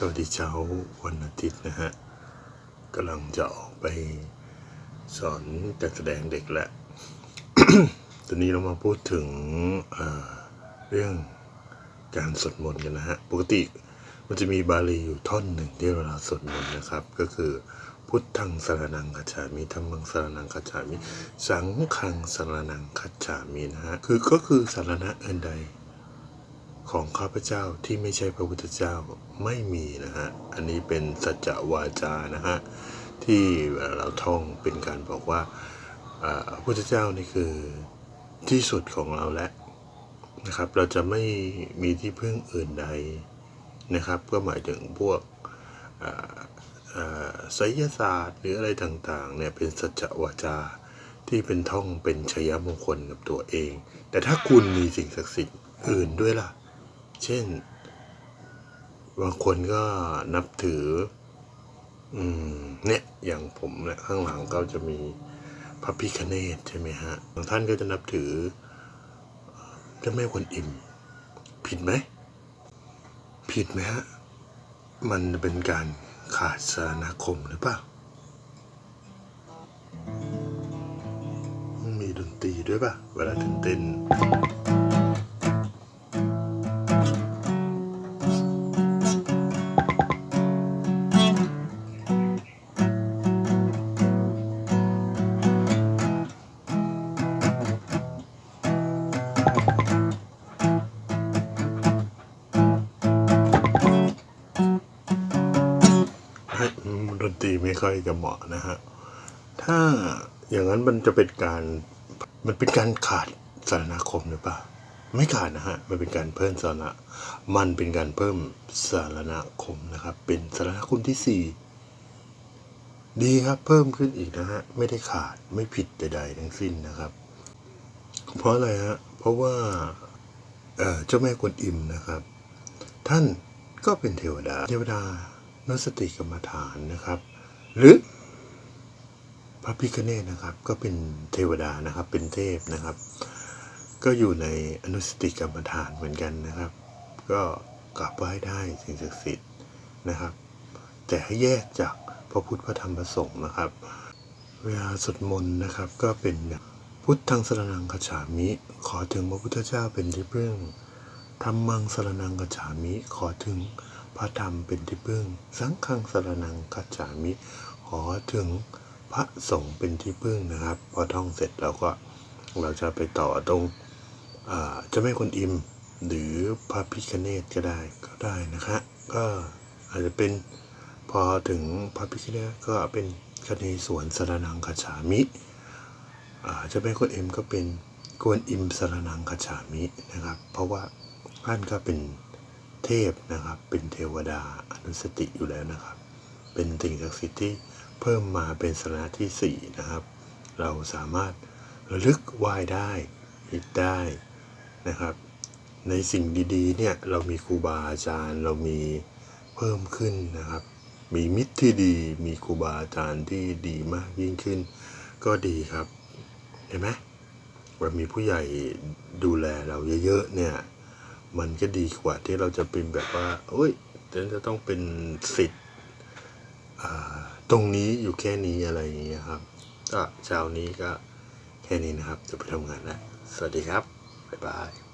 สวัสดีเช้าวันอาทิตย์นะฮะกำลังจะออกไปสอนการแสดงเด็กแหละตอนนี้เรามาพูดถึงเเรื่องการสวดมนต์กันนะฮะ ปกติมันจะมีบาลีอยู่ท่อนหนึ่งที่เวลาสวดมนต์นะครับ ก็คือพุทธังสรนังคัจฉามิธรรมังสรนังคัจฉามิ สังฆังสรนังคัจฉามินะฮะ คือก็คือสารณะอื่นใด ของข้าพเจ้าที่ไม่ใช่พระพุทธเจ้าไม่มีนะฮะ อันนี้เป็นสัจวาจานะฮะ ที่เราท่องเป็นการบอกว่าพระพุทธเจ้านี่คือที่สุดของเราแล้วนะครับ เราจะไม่มีที่พึ่งอื่นใดนะครับ ก็หมายถึงพวกอ่าอ่าไสยศาสตร์หรืออะไรต่างๆเนี่ยเป็นสัจวาจาที่เป็นท่องเป็นชยมงคลกับตัวเอง แต่ถ้าคุณมีสิ่งศักดิ์สิทธิ์อื่นด้วยล่ะ เช่น บางคนก็นับถือ อืม เนี่ย อย่างผมเนี่ยข้างหลังก็จะมีพระพิคเนตใช่ไหมฮะ บางท่านก็จะนับถือเจ้าแม่กวนอิม ผิดไหม ผิดไหมฮะ มันเป็นการขาดสารณคมหรือเปล่า มีดนตรีด้วยป่ะ เวลาเต้นๆให้ ดนตรีไม่ค่อยจะเหมาะนะฮะ ถ้าอย่างนั้นมันจะเป็นการ มันเป็นการขาดสารณคมหรือเปล่า ไม่ขาดนะฮะ มันเป็นการเพิ่มสาระมันเป็นการเพิ่มสารณคมนะครับ เป็นสารณคมที่สี่ดีครับ เพิ่มขึ้นอีกนะฮะ ไม่ได้ขาด ไม่ผิดใดๆทั้งสิ้นนะครับ เพราะอะไรฮะ เพราะว่าเอ่อเจ้าแม่กวนอิมนะครับ ท่านก็เป็นเทวดา เทวดานสติกรรมฐานนะครับ หรือพระพิคเนตนะครับ ก็เป็นเทวดานะครับ เป็นเทพนะครับ ก็อยู่ในอนุสติกรรมฐานเหมือนกันนะครับ ก็กราบไหว้ได้สิ่งศักดิ์สิทธิ์นะครับ แต่ให้แยกจากพระพุทธพระธรรมพระสงฆ์นะครับ เวลาสวดมนต์นะครับ ก็เป็นพุทธังสรนังคัจฉามิ ขอถึงพระพุทธเจ้าเป็นที่พึ่งธรรมังสรนังกัจฉามิ ขอถึงพระธรรมเป็นที่พึ่ง สังฆังสรนังกัจฉามิ ขอถึงพระสงฆ์เป็นที่พึ่งนะครับ พอท่องเสร็จเราก็เราจะไปต่อตรงอ่าเจะไม่คนอิม หรือพระพิคเนตก็ได้ก็ได้นะคะก็อาจจะเป็นพอถึงพระพิคเนตก็เป็นคเนสวนสรนังกัจฉามิเจะเป็นคนอ็มก็เป็นกวนอิมสรนังคาฉามินะครับ เพราะว่าท่านก็เป็นเทพนะครับ เป็นเทวดาอนุสติอยู่แล้วนะครับ เป็นสิ่งศักดิ์สิทธิ์ที่ เพิ่มมาเป็นสระที่สี่นะครับ เราสามารถระลึกไหว้ได้คิดได้นะครับ ในสิ่งดีๆเนี่ยเรามีครูบาอาจารย์เรามีเพิ่มขึ้นนะครับ มีมิตรที่ดีมีครูบาอาจารย์ที่ดีมากยิ่งขึ้น ก็ดีครับเห็นไหมว่ามีผู้ใหญ่ดูแลเราเยอะๆเนี่ยมันก็ดีกว่าที่เราจะเป็นแบบว่าโอ้ยฉันจะต้องเป็นสิทธิ์ ตรงนี้อยู่แค่นี้อะไรอย่างเงี้ยครับ ก็เช้านี้ก็แค่นี้นะครับ จะไปทำงานแล้วสวัสดีครับ บ๊ายบาย